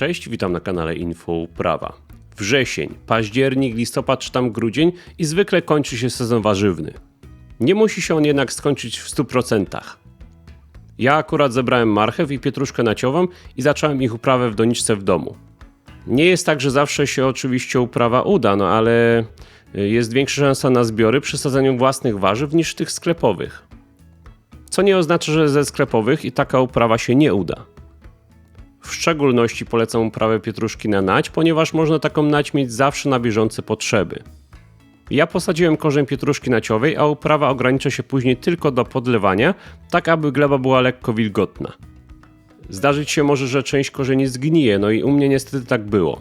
Cześć, witam na kanale Info Uprawa. Wrzesień, październik, listopad czy tam grudzień i zwykle kończy się sezon warzywny. Nie musi się on jednak skończyć w 100%. Ja akurat zebrałem marchew i pietruszkę naciową i zacząłem ich uprawę w doniczce w domu. Nie jest tak, że zawsze się oczywiście uprawa uda, no ale jest większa szansa na zbiory przy sadzeniu własnych warzyw niż tych sklepowych. Co nie oznacza, że ze sklepowych i taka uprawa się nie uda. W szczególności polecam uprawę pietruszki na nać, ponieważ można taką nać mieć zawsze na bieżące potrzeby. Ja posadziłem korzeń pietruszki naciowej, a uprawa ogranicza się później tylko do podlewania, tak aby gleba była lekko wilgotna. Zdarzyć się może, że część korzeni zgnije, no i u mnie niestety tak było.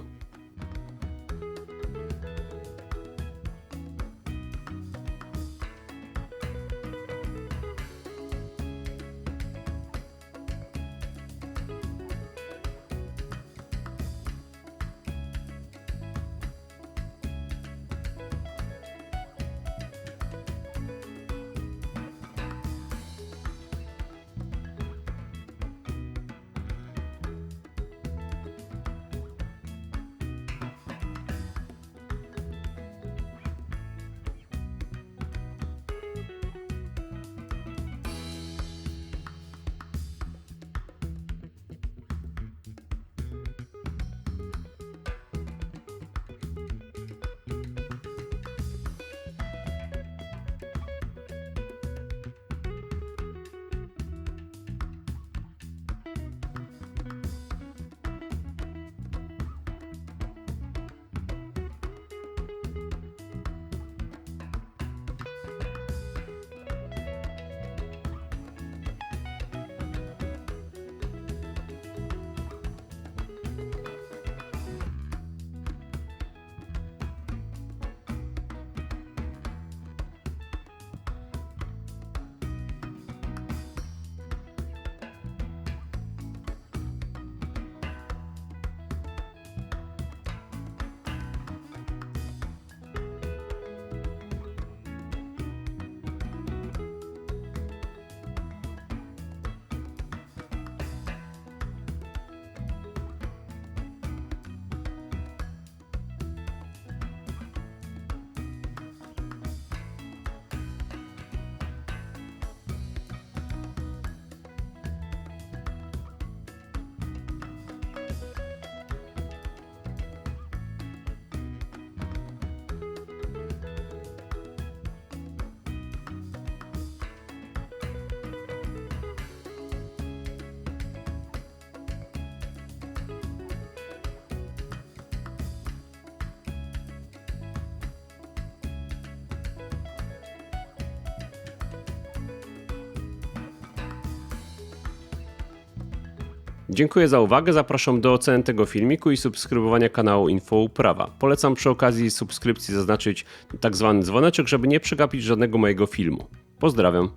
Dziękuję za uwagę, zapraszam do oceny tego filmiku i subskrybowania kanału Info Uprawa. Polecam przy okazji subskrypcji zaznaczyć tak zwany dzwoneczek, żeby nie przegapić żadnego mojego filmu. Pozdrawiam.